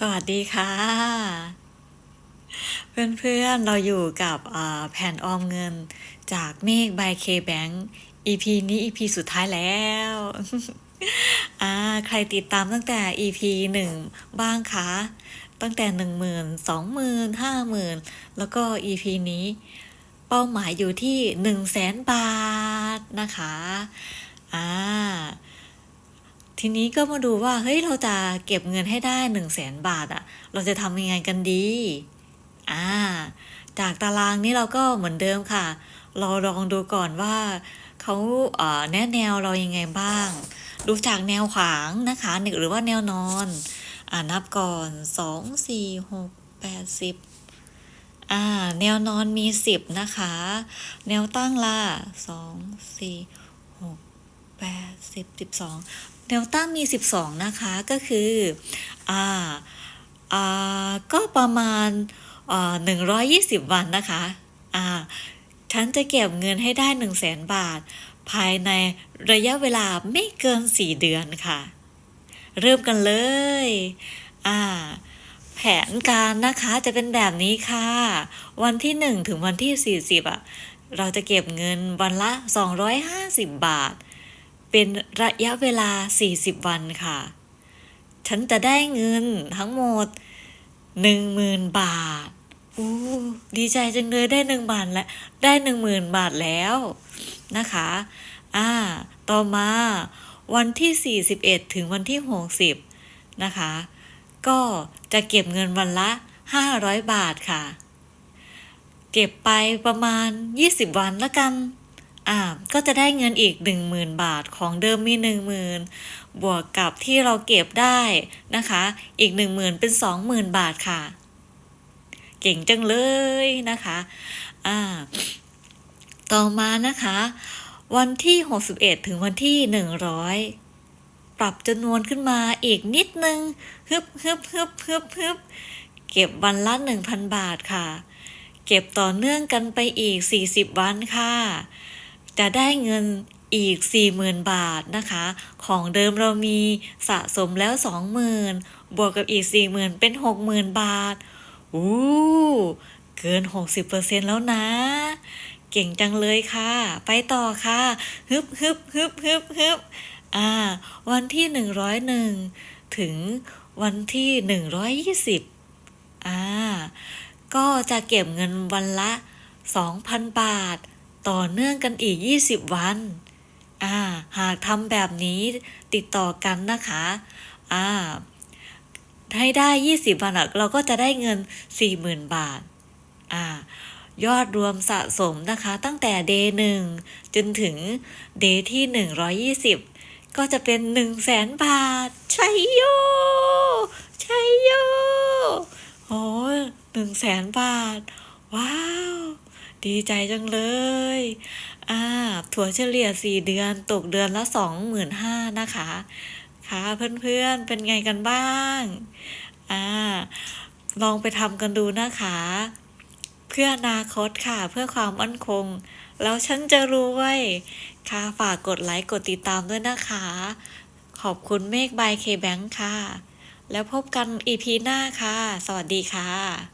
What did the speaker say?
สวัสดีค่ะ เพื่อนๆ เราอยู่กับแผนออมเงินจากเมฆ by K Bank EP นี้ EP สุดท้ายแล้วอ่าใครติดตามตั้งแต่ EP หนึ่งบ้างคะ ตั้งแต่หนึ่งหมื่นสองหมื่นห้าหมื่นแล้วก็ EP นี้ เป้าหมายอยู่ที่หนึ่งแสนบาทนะคะ อ่า ทีนี้ก็มาดูว่าเฮ้ยเราจะเก็บเงินให้ได้หนึ่งแสนบาทอะเราจะทำยังไงกันดีอ่าจากตารางนี้เราก็เหมือนเดิมค่ะ เราลองดูก่อนว่าเขาเอ่อแนะแนวเรายังไงบ้าง ดูจากแนวขวางนะคะหรือว่าแนวนอนอ่านับก่อนสองสี่หกแปดสิบอ่าแนวนอนมีสิบนะคะ แนวตั้งล่ะสองสี่ แปดสิบสิบสองแนวตั้งมี12นะคะก็คืออ่าอ่าก็ประมาณอ่า120วันนะคะอ่าฉันจะเก็บเงินให้ได้1 0 0 0 0แสนบาท ภายในระยะเวลาไม่เกิน4เดือนค่ะ เริ่มกันเลยอ่าแผนการนะคะจะเป็นแบบนี้ค่ะ วันที่ 1 ถึงวันที่ 40อะ เราจะเก็บเงินวันละ 250 บาท เป็นระยะเวลา 40 วันค่ะ ฉันจะได้เงินทั้งหมด 10,000 บาทอู้ดีใจจังเลยได้หนึ่งบาทแล้วได้หนึ่งหมื่นบาทแล้วนะคะ อ่า ต่อมาวันที่ 41 ถึงวันที่ 60 นะคะ ก็จะเก็บเงินวันละ 500 บาทค่ะ เก็บไปประมาณ 20 วันละกัน อ่าก็จะได้เงินอีก 10,000 บาทของเดิมมี 10,000 บวกกับที่เราเก็บได้นะคะ อีก 10,000 เป็น 20,000 บาทค่ะ เก่งจังเลยนะคะอ่าต่อมานะคะ วันที่ 61 ถึงวันที่ 100 ปรับจำนวนขึ้นมาอีกนิดนึงฮึบฮึบฮึบฮึบฮึบเก็บวันละ 1,000 บาทค่ะ เก็บต่อเนื่องกันไปอีก 40 วันค่ะ จะได้เงินอีก 40,000 บาทนะคะ ของเดิมเรามีสะสมแล้ว 20,000 บวกกับอีก 40,000 เป็น 60,000 บาทอู้เกิน 60%แล้วนะ เก่งจังเลยค่ะ ไปต่อค่ะ ฮึบฮึบฮึบฮึบฮึบอ่า วันที่ 101 ถึงวันที่ 120 อ่า ก็จะเก็บเงินวันละ 2,000 บาท ต่อเนื่องกันอีก 20 วัน อ่า หากทำแบบนี้ติดต่อกันนะคะ อ่า ให้ได้ 20 วันอะเราก็จะได้เงิน 40,000 บาท อ่า ยอดรวมสะสมนะคะ ตั้งแต่ day หนึ่งจนถึง day ที่ 120 ก็จะเป็น 1 0 0 0 0แสนบาท ใชัยโย ใชัยโยโอ้หนึ่งแสนบาท ว้า ดีใจจังเลย อ่า ถั่วเฉลี่ยสี่เดือนตกเดือนละสองหมื่นห้านะคะ ค่ะเพื่อนๆ เป็นไงกันบ้าง อ่า ลองไปทำกันดูนะคะ เพื่ออนาคตค่ะ เพื่อความมั่นคง แล้วฉันจะรวยค่ะ ฝากกดไลค์ กดติดตามด้วยนะคะ ขอบคุณเมฆบายเคแบงค์ค่ะ แล้วพบกันอีพีหน้าค่ะ สวัสดีค่ะ